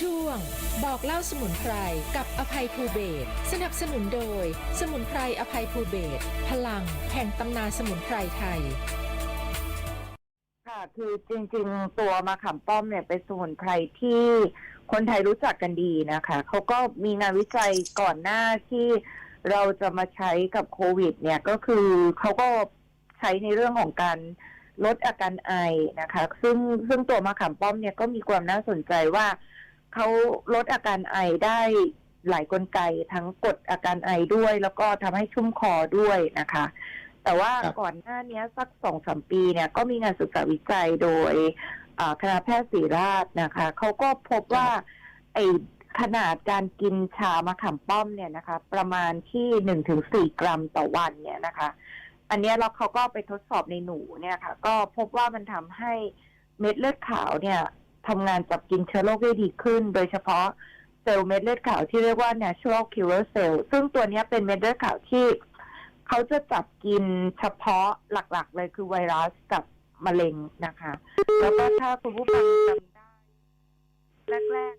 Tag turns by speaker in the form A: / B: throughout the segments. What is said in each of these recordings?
A: ช่วง บอกเล่าสมุนไพรกับอภัยภูเบศสนับสนุนโดย สมุนไพรอภัยภูเบศพลังแห่งตำนานสมุนไพรไทย
B: ค่ะคือจริงๆ ตัวมะขามป้อมเนี่ยเป็นสมุนไพรที่คนไทยรู้จักกันดีนะคะเขาก็มีงานวิจัยก่อนหน้าที่เราจะมาใช้กับโควิด เนี่ยก็คือเขาก็ใช้ในเรื่องของการลดอาการไอนะคะ ซึ่งซึ่งตัวมะขามป้อมเนี่ยก็มีความน่าสนใจว่า เขาลดอาการไอได้หลายกลไกทั้งกดอาการไอด้วย แล้วก็ทำให้ชุ่มคอด้วยนะคะ แต่ว่า
C: ครับ
B: ก่อนหน้านี้สักสองสามปีเนี่ย ก็มีงานศึกษาวิจัยโดยอ่าคณะแพทย์ศิริราชนะคะเขาก็พบว่า ไอขนาดการกินชามะขามป้อมเนี่ยนะคะ ประมาณที่หนึ่งถึงสี่กรัมต่อวันเนี่ยนะคะ อันเนี้ยแล้วเขาก็ไปทดสอบในหนูเนี่ยค่ะ ก็พบว่ามันทำให้เม็ดเลือดขาวเนี่ย ทำงานจับกินเชื้อโรคได้ดีขึ้น โดยเฉพาะเซลล์เม็ดเลือดขาวที่เรียกว่า natural killer cell ซึ่งตัวเนี้ยเป็นเม็ดเลือดขาวที่ เขาจะจับกินเฉพาะหลักๆ เลยคือไวรัสกับมะเร็งนะคะ แล้วก็ถ้าคุณผู้ฟังจำได้แรก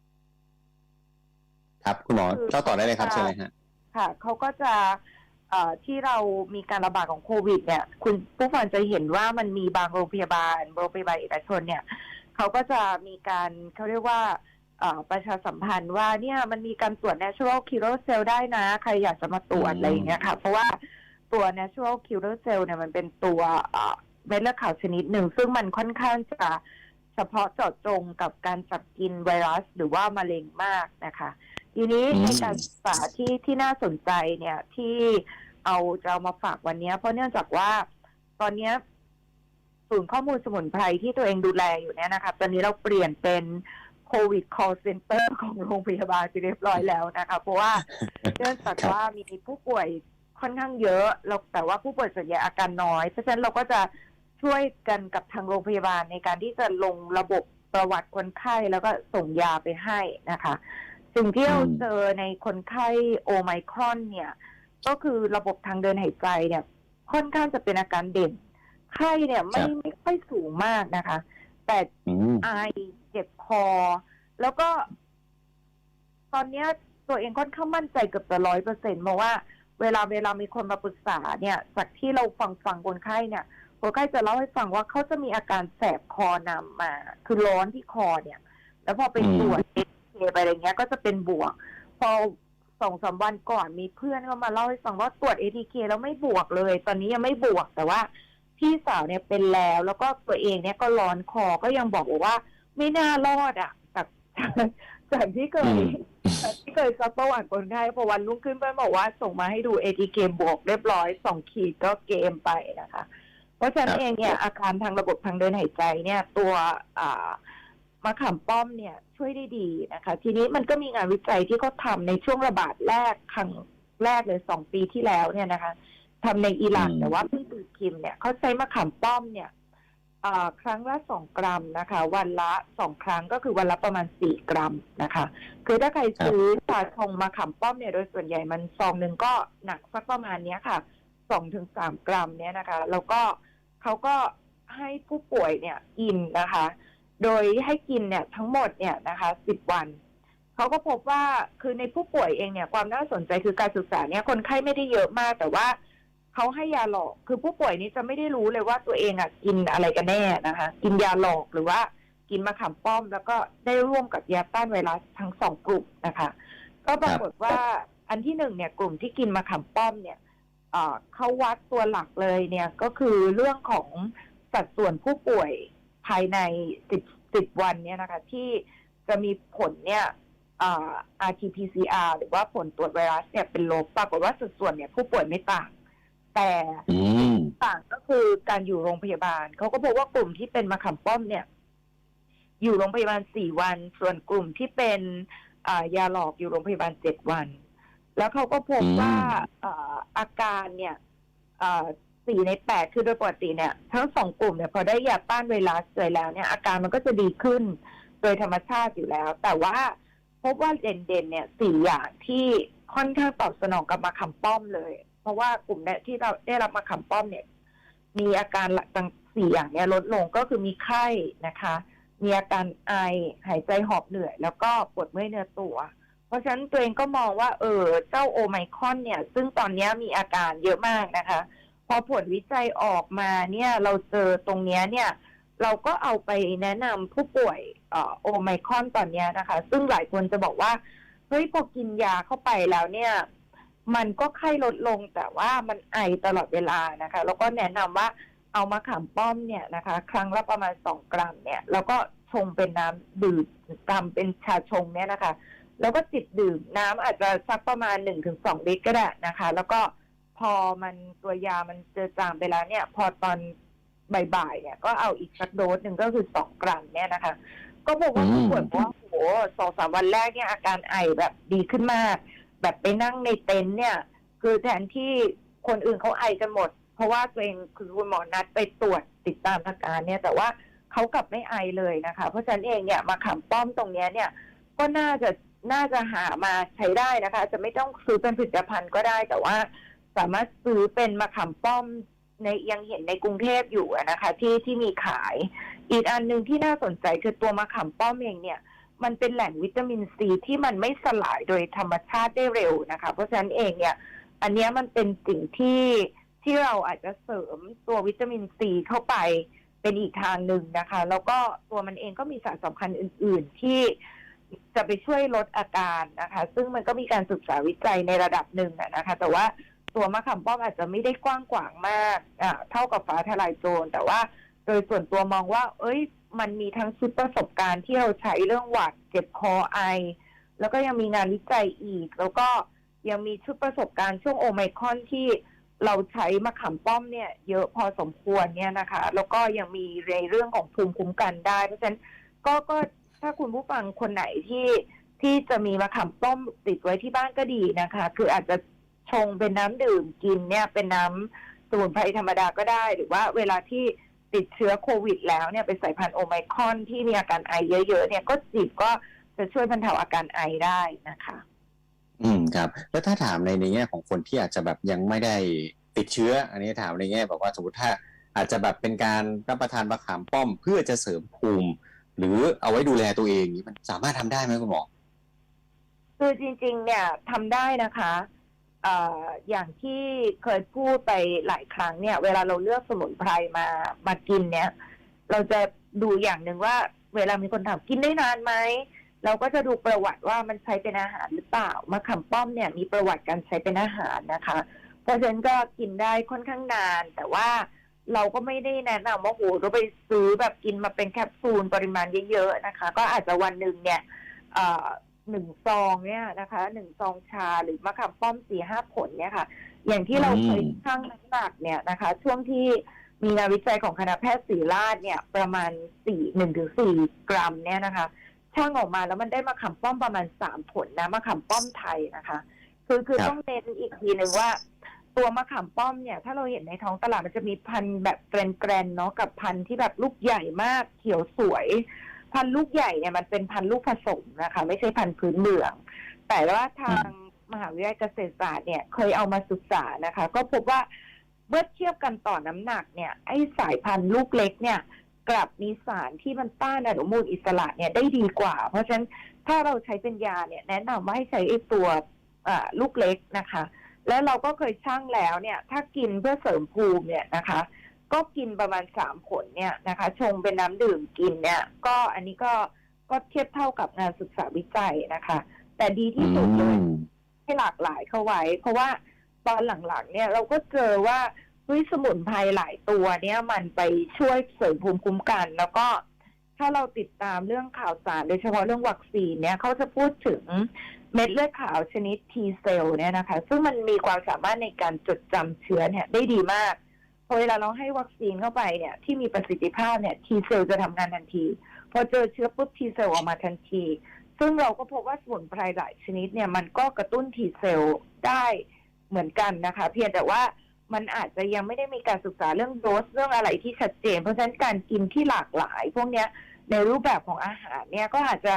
C: ครับ คุณหมอ
B: คือ
C: เล่าต่อได้เลยครับเชิญเลยฮะ
B: ๆค่ะเขาก็จะเอ่อที่เรามีการระบาดของโควิด เนี่ย คุณผู้ฟังจะเห็นว่ามันมีบางโรงพยาบาลโรงพยาบาลเอกชนเนี่ย เขาก็จะมีการเขาเรียกว่าเอ่อประชาสัมพันธ์ว่าเนี่ยมันมีการตรวจ natural killer cell ได้นะ ใครอยากจะมาตรวจ
C: อืม
B: อะไรอย่างเงี้ยค่ะ เพราะว่าตัว natural killer cell เนี่ยมันเป็นตัวเอ่อเม็ดเลือดขาวชนิดหนึ่ง ซึ่งมันค่อนข้างจะเฉพาะเจาะจงกับการจับกินไวรัสหรือว่ามะเร็งมากนะคะ ทีนี้
C: อืม
B: ในการศึกษาที่ที่น่าสนใจเนี่ยที่เอาจะเอามาฝากวันเนี้ยเพราะเนื่องจากว่าตอนเนี้ย ศูนย์ข้อมูลสมุนไพรที่ตัวเองดูแลอยู่เนี่ยนะคะตอนนี้เราเปลี่ยนเป็นโควิด call center ของโรงพยาบาลไปเรียบร้อยแล้วนะคะเพราะว่าเนื่องจากว่ามีผู้ป่วยค่อนข้างเยอะแล้วแต่ว่าผู้ป่วยส่วนใหญ่อาการน้อย เพราะฉะนั้นเราก็จะช่วยกันกับทางโรงพยาบาลในการที่จะลงระบบประวัติคนไข้แล้วก็ส่งยาไปให้นะคะ สิ่งที่เราเจอในคนไข้โอไมครอนเนี่ย ก็คือระบบทางเดินหายใจเนี่ย ค่อนข้างจะเป็นอาการเด่น ไข้เนี่ยไม่ไม่ค่อยสูงมากนะคะ แต่
C: อืม
B: ไอเจ็บคอ แล้วก็ ตอนเนี้ยตัวเองค่อนข้างมั่นใจเกือบจะร้อยเปอร์เซ็นต์เพราะว่าเวลาเวลามีคนมาปรึกษาเนี่ย จากที่เราฟังฟังคนไข้เนี่ยคนไข้จะเล่าให้ฟังว่าเขาจะมีอาการแสบคอนำมา คือร้อนที่คอเนี่ย แล้วพอไป
C: อืม
B: ตรวจเอ็กซเรย์ไปอะไรเงี้ย ก็จะเป็นบวก พอสองสามวันก่อนมีเพื่อนเขามาเล่าให้ฟังว่าตรวจเอทีเคแล้วไม่บวกเลย ตอนนี้ยังไม่บวกแต่ว่า พี่สาวเนี่ยเป็นแล้ว แล้วก็ตัวเองเนี่ยก็ร้อนคอก็ยังบอกว่า ไม่น่ารอดอะจากจากที่เค
C: อื
B: ย
C: ม
B: จากที่เคยซักประวัติคนไข้พอวันรุ่งขึ้นเพื่อนบอกว่าส่งมาให้ดูเอทีเคบวกเรียบร้อยสองขีดก็เกมไปนะคะ เพราะฉะนั้น
C: ครับ
B: เองเนี่ยอาการทางระบบทางเดินหายใจเนี่ย ตัวอ่ามะขามป้อมเนี่ยช่วยได้ดีนะคะ ทีนี้มันก็มีงานวิจัยที่เขาทำในช่วงระบาดแรกครั้งแรกเลยสองปีที่แล้วเนี่ยนะคะทำในอิหร่าน
C: อืม
B: แต่ว่าเพิ่งตี พิมพ์เนี่ยเขาใช้มะขามป้อมเนี่ยอ่าครั้งละสองกรัมนะคะ วันละสองครั้งก็คือวันละประมาณสี่กรัมนะคะ คือถ้าใครซื้อชาชงมะขามป้อมเนี่ยโดยส่วนใหญ่มันซองหนึ่งก็หนักสักประมาณเนี้ยค่ะสองถึงสามกรัมเนี่ยนะคะ แล้วก็เขาก็ให้ผู้ป่วยเนี่ยกินนะคะ โดยให้กินเนี่ยทั้งหมดเนี่ยนะคะสิบวันเขาก็พบว่าคือในผู้ป่วยเองเนี่ยความน่าสนใจคือการศึกษาเนี่ยคนไข้ไม่ได้เยอะมากแต่ว่า เขาให้ยาหลอก คือผู้ป่วยนี้จะไม่ได้รู้เลยว่าตัวเองอะกินอะไรกันแน่นะคะ กินยาหลอกหรือว่ากินมะขามป้อม แล้วก็ได้ร่วมกับยาต้านไวรัสทั้งสองกลุ่มนะคะ ก็ปรากฏว่าอันที่หนึ่งเนี่ยกลุ่มที่กินมะขามป้อมเนี่ยเอ่อเขาวัดตัวหลักเลยเนี่ยก็คือเรื่องของสัดส่วนผู้ป่วยภายในสิบสิบวันเนี่ยนะคะ ที่จะมีผลเนี่ยอ่า RT-PCR หรือว่าผลตรวจไวรัสเนี่ยเป็นลบปรากฏว่าสัดส่วนเนี่ยผู้ป่วยไม่ต่าง แต่
C: อืม
B: ต่างก็คือการอยู่โรงพยาบาลเขาก็บอกว่ากลุ่มที่เป็นมะขามป้อมเนี่ย อยู่โรงพยาบาลสี่วัน ส่วนกลุ่มที่เป็นอ่ายาหลอกอยู่โรงพยาบาลเจ็ดวัน แล้วเขาก็พบ
C: อืม
B: ว่าอ่าอาการเนี่ยอ่าสี่ในแปดคือโดยปกติเนี่ย ทั้งสองกลุ่มเนี่ย พอได้ยาต้านไวรัสเลยแล้วเนี่ย อาการมันก็จะดีขึ้นโดยธรรมชาติอยู่แล้ว แต่ว่าพบว่าเด่นๆเนี่ยสี่อย่างที่ค่อนข้างตอบสนองกับมะขามป้อมเลย เพราะว่ากลุ่มเนี่ยที่เราได้รับมะขามป้อมเนี่ย มีอาการหลักต่างสี่อย่างเนี่ยลดลงก็คือมีไข้นะคะ มีอาการไอหายใจหอบเหนื่อย แล้วก็ปวดเมื่อยเนื้อตัว เพราะฉะนั้นตัวเองก็มองว่า เออเจ้าโอไมคอนเนี่ย ซึ่งตอนนี้มีอาการเยอะมากนะคะ พอผลวิจัยออกมาเนี่ย เราเจอตรงนี้เนี่ย เราก็เอาไปแนะนำผู้ป่วยเอ่อโอไมคอนตอนนี้นะคะ ซึ่งหลายคนจะบอกว่าเฮ้ยพอกินยาเข้าไปแล้วเนี่ย มันก็ไข้ลดลงแต่ว่ามันไอตลอดเวลานะคะ แล้วก็แนะนำว่าเอามาขามป้อมเนี่ยนะคะ ครั้งละประมาณสองกรัมเนี่ย แล้วก็ชงเป็นน้ำดื่มทำเป็นชาชงเนี่ยนะคะ แล้วก็จิบดื่มน้ำอาจจะสักประมาณหนึ่งถึงสองลิตรก็ได้นะคะ แล้วก็พอมันตัวยามันเจอจางไปแล้วเนี่ย พอตอนบ่ายๆเนี่ย ก็เอาอีกสักโดสหนึ่งก็คือสองกรัมเนี่ยนะคะ ก็บอกว่า
C: อืม
B: ผู้ป่วยบอกว่าโหสองสามวันแรกเนี่ยอาการไอแบบดีขึ้นมาก แบบไปนั่งในเต็นท์เนี่ย คือแทนที่คนอื่นเขาไอกันหมด เพราะว่าตัวเองคือคุณหมอนัดไปตรวจติดตามอาการเนี่ย แต่ว่าเขากลับไม่ไอเลยนะคะ เพราะฉะนั้นเองเนี่ยมาขามป้อมตรงเนี้ยเนี่ย ก็น่าจะน่าจะหามาใช้ได้นะคะ จะไม่ต้องซื้อเป็นผลิตภัณฑ์ก็ได้ แต่ว่าสามารถซื้อเป็นมะขามป้อมในยังเห็นในกรุงเทพอยู่นะคะ ที่ที่มีขาย อีกอันหนึ่งที่น่าสนใจคือตัวมะขามป้อมเองเนี่ย มันเป็นแหล่งวิตามินซีที่มันไม่สลายโดยธรรมชาติได้เร็วนะคะ เพราะฉะนั้นเองเนี่ย อันนี้มันเป็นสิ่งที่ที่เราอาจจะเสริมตัววิตามินซีเข้าไปเป็นอีกทางหนึ่งนะคะ แล้วก็ตัวมันเองก็มีสารสำคัญอื่น ๆ ที่จะไปช่วยลดอาการนะคะ ซึ่งมันก็มีการศึกษาวิจัยในระดับหนึ่งนะคะ แต่ว่าตัวมะขามป้อมอาจจะไม่ได้กว้างขวางมากอ่าเท่ากับฟ้าทลายโจรแต่ว่า โดยส่วนตัวมองว่า เอ้ย มันมีทั้งชุดประสบการณ์ที่เราใช้เรื่องหวัดเจ็บคอไอ แล้วก็ยังมีงานวิจัยอีก แล้วก็ยังมีชุดประสบการณ์ช่วงโอไมคอนที่เราใช้มะขามป้อมเนี่ย เยอะพอสมควรเนี่ยนะคะ แล้วก็ยังมีในเรื่องของภูมิคุ้มกันได้ เพราะฉะนั้นก็ก็ถ้าคุณผู้ฟังคนไหนที่ที่จะมีมะขามป้อมติดไว้ที่บ้านก็ดีนะคะ คืออาจจะชงเป็นน้ำดื่มกินเนี่ยเป็นน้ำสมุนไพรธรรมดาก็ได้ หรือว่าเวลาที่ ติดเชื้อโควิดแล้วเนี่ยเป็นสายพันธุ์โอไมครอนที่มีอาการไอเยอะๆเนี่ยก็จิบก็จะช่วยบรรเทาอาการไอได้นะคะ
C: อืมครับ แล้วถ้าถามในในแง่ของคนที่อาจจะแบบยังไม่ได้ติดเชื้อ อันนี้ถามในแง่แบบว่าสมมติถ้าอาจจะแบบเป็นการรับประทานมะขามป้อมเพื่อจะเสริมภูมิ หรือเอาไว้ดูแลตัวเองนี่มันสามารถทำได้ไหมคุณหมอ
B: คือจริง ๆ เนี่ยทำได้นะคะเอย่างที่เคยพูดไปหลายครั้งเนี่ย เวลาเราเลือกสมุนไพรมามากินเนี่ย เราจะดูอย่างหนึ่งว่า เวลามีคนถามกินได้นานไหมเราก็จะดูประวัติว่ามันใช้เป็นอาหารหรือเปล่ามะขามป้อมเนี่ยมีประวัติการใช้เป็นอาหารนะคะ เพราะฉะนั้นก็กินได้ค่อนข้างนาน แต่ว่าเราก็ไม่ได้แนะนำว่าโหเราไปซื้อแบบกินมาเป็นแคปซูลปริมาณเยอะๆนะคะ ก็อาจจะวันหนึ่งเนี่ยเหนึ่งซองเนี่ยนะคะหนึ่งซองชาหรือมะขามป้อมสี่ห้าผลเนี่ยค่ะ อย่างที่เรา
C: อืม
B: เคยชั่งน้ำหนักเนี่ยนะคะ ช่วงที่มีงานวิจัยของคณะแพทย์ศิริราชเนี่ย ประมาณสี่หนึ่งถึงสี่กรัมเนี่ยนะคะช่างออกมาแล้วมันได้มะขามป้อมประมาณสามผลนะมะขามป้อมไทยนะคะ คือคือ
C: ครับ
B: ต้องเน้นอีกทีหนึ่งว่า ตัวมะขามป้อมเนี่ย ถ้าเราเห็นในท้องตลาดมันจะมีพันธุ์แบบแกรนๆเนาะกับพันธุ์ที่แบบลูกใหญ่มากเขียวสวย พันธุ์ลูกใหญ่เนี่ยมันเป็นพันธุ์ลูกผสมนะคะ ไม่ใช่พันธุ์พื้นเมือง แต่ว่าทางมหาวิทยาลัยเกษตรศาสตร์เนี่ยเคยเอามาศึกษานะคะ ก็พบว่าเมื่อเทียบกันต่อน้ำหนักเนี่ยไอ้สายพันธุ์ลูกเล็กเนี่ย กลับมีสารที่มันต้านอนุมูลอิสระเนี่ยได้ดีกว่า เพราะฉะนั้นถ้าเราใช้เป็นยาเนี่ยแนะนำว่าให้ใช้ไอ้ตัวลูกเล็กนะคะ แล้วเราก็เคยชั่งแล้วเนี่ย ถ้ากินเพื่อเสริมภูมิเนี่ยนะคะ ก็กินประมาณสามผลเนี่ยนะคะ ชงเป็นน้ำดื่มกินเนี่ย ก็อันนี้ก็ก็เทียบเท่ากับงานศึกษาวิจัยนะคะ แต่ดีที่สุดเลย
C: อืม
B: ให้หลากหลายเข้าไว้ เพราะว่าตอนหลังๆ เนี่ยเราก็เจอว่าเฮ้ยสมุนไพรหลายตัวเนี่ยมันไปช่วยเสริมภูมิคุ้มกัน แล้วก็ถ้าเราติดตามเรื่องข่าวสารโดยเฉพาะเรื่องวัคซีนเนี่ยเขาจะพูดถึงเม็ดเลือดขาวชนิด T เซลเนี่ยนะคะ ซึ่งมันมีความสามารถในการจดจำเชื้อเนี่ยได้ดีมากพ อเวลาเราให้วัคซีนเข้าไปเนี่ยที่มีประสิทธิภาพเนี่ย T เซลจะทำงานทันทีพอเจอเชื้อปุ๊บ T เซลออกมาทันที ซึ่งเราก็พบว่าสมุนไพรหลายชนิดเนี่ยมันก็กระตุ้น T เซลได้เหมือนกันนะคะ เพียงแต่ว่ามันอาจจะยังไม่ได้มีการศึกษาเรื่องโดสเรื่องอะไรที่ชัดเจน เพราะฉะนั้นการกินที่หลากหลาย พวกเนี้ยในรูปแบบของอาหารเนี่ยก็อาจจะ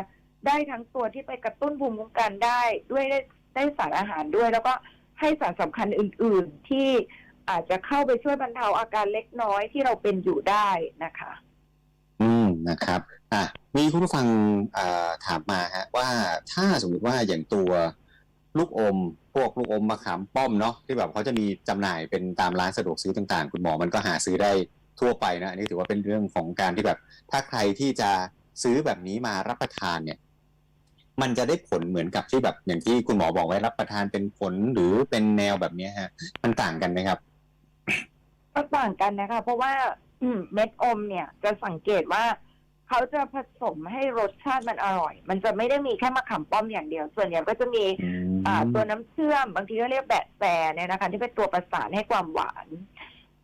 B: ได้ทั้งตัวที่ไปกระตุ้นภูมิคุ้มกันได้ด้วยได้ได้สารอาหารด้วย แล้วก็ให้สารสำคัญอื่น ๆที่ อาจจะเข้าไปช่วยบรรเทาอาการเล็กน้อยที่เราเป็นอยู่ได้นะคะ
C: อืมนะครับ อะมีคุณผู้ฟังถามมาฮะว่าถ้าสมมติว่าอย่างตัวลูกอม พวกลูกอมมะขามป้อมเนาะที่แบบเขาจะมีจำหน่ายเป็นตามร้านสะดวกซื้อต่างๆ คุณหมอมันก็หาซื้อได้ทั่วไปนะอันนี้ถือว่าเป็นเรื่องของการที่แบบ ถ้าใครที่จะซื้อแบบนี้มารับประทานเนี่ย มันจะได้ผลเหมือนกับที่แบบอย่างที่คุณหมอบอกไว้รับประทานเป็นผลหรือเป็นแนวแบบนี้ฮะ มันต่างกันไหมครับ
B: ก็ต่างกันนะคะ เพราะว่าอืมเม็ดอมเนี่ยจะสังเกตว่าเขาจะผสมให้รสชาติมันอร่อย มันจะไม่ได้มีแค่มะขามป้อมอย่างเดียว ส่วนใหญ่ก็จะมี
C: อืม
B: อ่าตัวน้ำเชื่อม บางทีก็เรียกแบะแซเนี่ยนะคะ ที่เป็นตัวประสานให้ความหวาน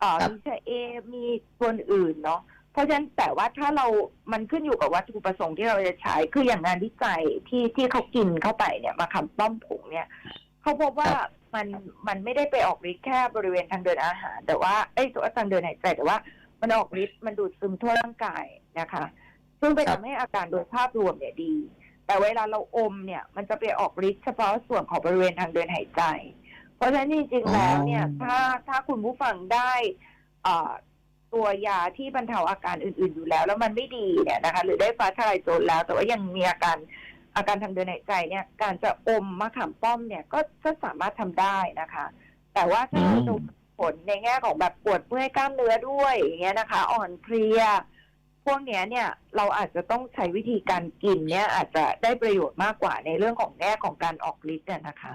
B: อ่า
C: ครับ
B: มีชะเอมมีตัวอื่นเนาะเพราะฉะนั้นแต่ว่าถ้าเรา มันขึ้นอยู่กับวัตถุประสงค์ที่เราจะใช้ คืออย่างงานวิจัยที่ที่เขากินเข้าไปเนี่ยมาคำป้อมผงเนี่ย เขาพบว่า มันมันไม่ได้ไปออกฤทธิ์แค่บริเวณทางเดินอาหาร แต่ว่าไอ้ยตัวทางเดินหายใจแต่ว่ามันออกฤทธิ์มันดูดซึมทั่วร่างกายนะคะ ซึ่งไป
C: ครับ
B: ทำให้อาการโดยภาพรวมเนี่ยดี แต่เวลาเราอมเนี่ย มันจะไปออกฤทธิ์เฉพาะส่วนของบริเวณทางเดินหายใจ เพราะฉะนั้นจริงๆแล้วเนี่ย
C: อ๋อ
B: ถ้าถ้าคุณผู้ฟังได้อ่าตัวยาที่บรรเทาอาการอื่น ๆอยู่แล้ว แล้วมันไม่ดีเนี่ยนะคะ หรือได้ฟ้าทลายโจรแล้ว แต่ว่ายังมีอาการ อาการทางเดินหายใจเนี่ย การจะอมมะขามป้อมเนี่ยก็ก็สามารถทำได้นะคะ แต่ว่าถ้าเราดูผลในแง่ของแบบปวดเมื่อยกล้ามเนื้อด้วยอย่างเงี้ยนะคะ อ่อนเพลียพวกเนี้ยเนี่ยเราอาจจะต้องใช้วิธีการกินเนี่ยอาจจะได้ประโยชน์มากกว่าในเรื่องของแง่ของการออกฤทธิ์เนี่ยนะคะ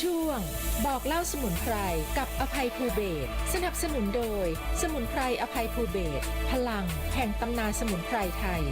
A: ช่วง บอกเล่าสมุนไพรกับอภัยภูเบศสนับสนุนโดย สมุนไพรอภัยภูเบศพลังแห่งตำนานสมุนไพรไทย